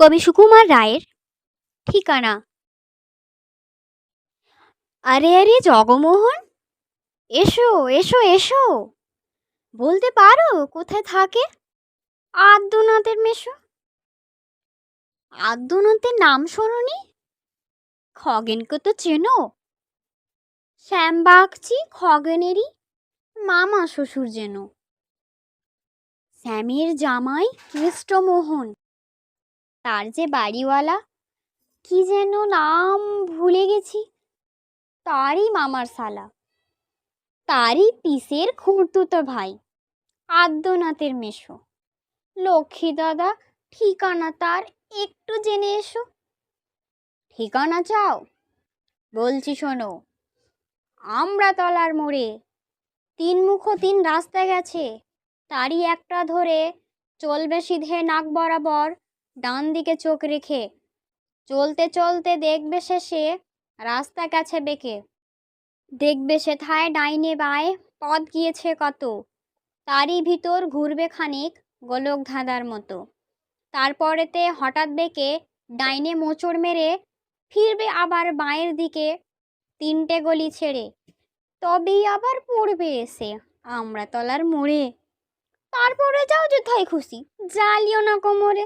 কবি সুকুমার রায়ের ঠিকানা। আরে আরে, জগমোহন, এসো এসো এসো। বলতে পারো কোথায় থাকে? আদ্যনাথের মেশো। আদ্যনাথের নাম শোনি খগেনকে তো চেনো? শ্যাম বাগচি খগেনেরই মামা শ্বশুর যেন। শ্যামের জামাই কৃষ্টমোহন তার যে বাড়িওয়ালা, কি যেন নাম ভুলে গেছি। তারই মামার সালা তারই পিসের খুঁড়তুতো ভাই, আদ্যনাথের মেশো লক্ষ্মী দাদা, ঠিকানা তার একটু জেনে এসো। ঠিকানা চাও? বলছি শোনো, আমরা তলার মোড়ে তিন মুখো তিন রাস্তা গেছে। তারই একটা ধরে চলবে সিধে নাক বরাবর ডান দিকে চোখ রেখে চলতে চলতে দেখবে শেষে রাস্তা গেছে বেঁকে। দেখবে সেথায় ডাইনে বায়ে পথ গিয়েছে কত। তারই ভিতর ঘুরবে খানিক গোলক ধাঁধার মতো। তারপরেতে হঠাৎ বেঁকে ডাইনে মোচড় মেরে ফিরবে আবার বাঁয়ের দিকে তিনটে গলি ছেড়ে। তবেই আবার পড়বে এসে আমরা তলার মোড়ে। তারপরে যাও যেথায় খুশি, জ্বালিও না কোমরে।